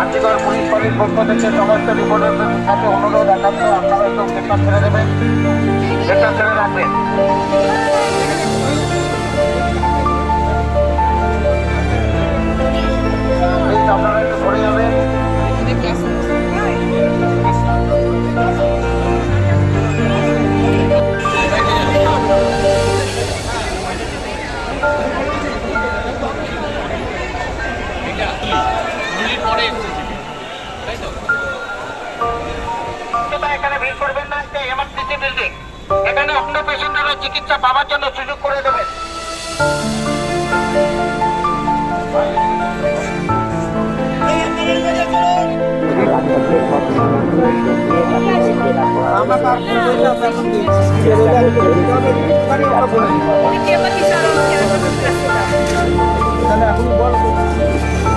আর্যগড় police ফাঁড়ির পক্ষ থেকে সমস্ত রিপোর্টারদের সাথে অনুরোধ একান্ত আপনারা একটু সেটা ছেড়ে দেবেন। সেটা ছেড়ে রাখবেন। এখানে ভিড় করবেন না এটা এমার্জেন্সি বিল্ডিং এখানে অন্য পেশেন্টরা চিকিৎসা পাওয়ার জন্য সুযোগ করে দেবেন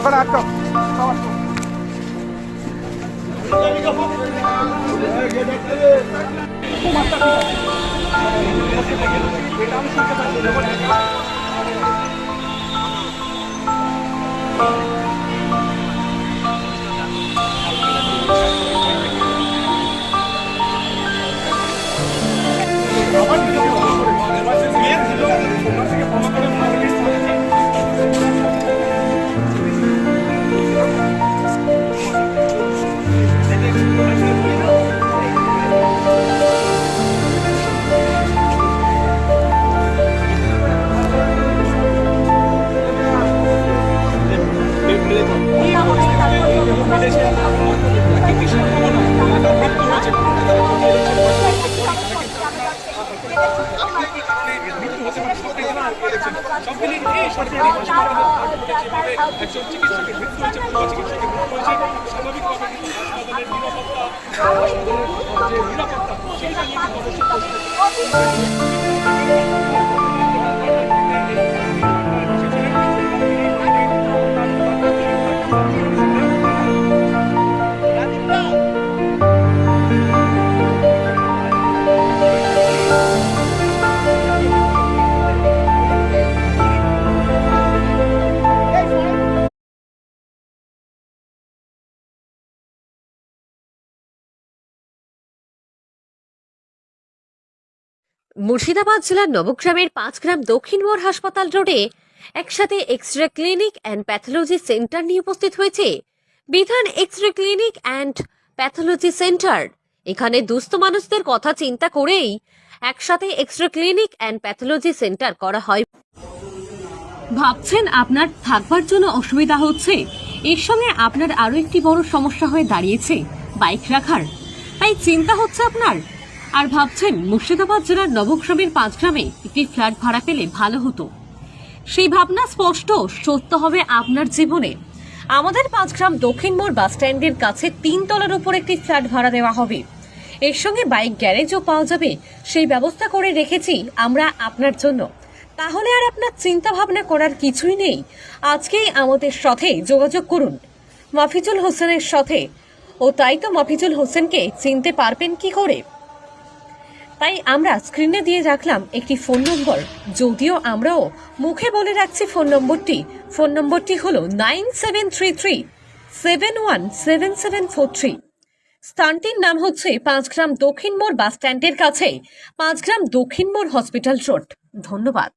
ওখানে আটকাও এটা আমি শুনতে পাচ্ছি কমপ্লিট এই সরকারি হাসপাতালে যেভাবে একজন চিকিৎসকের মৃত্যু হয়েছে পূর্ব চিকিৎসকের মৃত্যু হয়েছে স্বাভাবিকভাবে কিন্তু হাসপাতালের নিরাপত্তা হাসপাতালের যে নিরাপত্তা সেইটা নিয়ে কিন্তু অবশ্যই মুর্শিদাবাদ জেলার নবগ্রামের পাঁচগ্রাম দক্ষিণ মোড় হাসপাতাল রোডে একসাথে X ray clinic and pathology centre নিয়ে উপস্থিত হয়েছে। বিধান X ray clinic and pathology centre. এখানে দুস্থ মানুষদের কথা চিন্তা করেই একসাথে X ray clinic and pathology centre করা হয়। ভাবছেন আপনার থাকবার জন্য অসুবিধা হচ্ছে? এর সঙ্গে আপনার আরও একটি বড় সমস্যা হয়ে দাঁড়িয়েছে, বাইক রাখার। তাই চিন্তা হচ্ছে আপনার? আর ভাবছেন মুর্শিদাবাদ জেলার নবগ্রামের পাঁচগ্রামে একটি ফ্ল্যাট ভাড়া পেলে ভালো হতো। সেই ভাবনা স্পষ্ট, সত্য হবে আপনার জীবনে। আমাদের পাঁচগ্রাম দক্ষিণ মোড় বাস স্ট্যান্ডের কাছে তিন তলার উপর একটি ফ্ল্যাট ভাড়া দেওয়া হবে। এর সঙ্গে বাইক গ্যারেজও পাওয়া যাবে। সেই ব্যবস্থা করে রেখেছি আমরা আপনার জন্য। তাহলে আর আপনার চিন্তা ভাবনা করার কিছুই নেই। আজকেই আমাদের সাথে যোগাযোগ করুন। মাফিজুল হোসেনের সাথে। ও তাই তো মাফিজুল হোসেনকে চিনতে পারবেন কি করে? তাই আমরা স্ক্রিনে দিয়ে রাখলাম একটি ফোন নম্বর যদিও আমরাও মুখে বলে রাখছি ফোন নম্বরটি ফোন নম্বরটি হল nine seven three three seven one seven seven four three স্থানটির নাম হচ্ছে পাঁচগ্রাম দক্ষিণ মোড় বাস স্ট্যান্ডের কাছে, পাঁচগ্রাম দক্ষিণ মোড় হসপিটাল রোড ধন্যবাদ।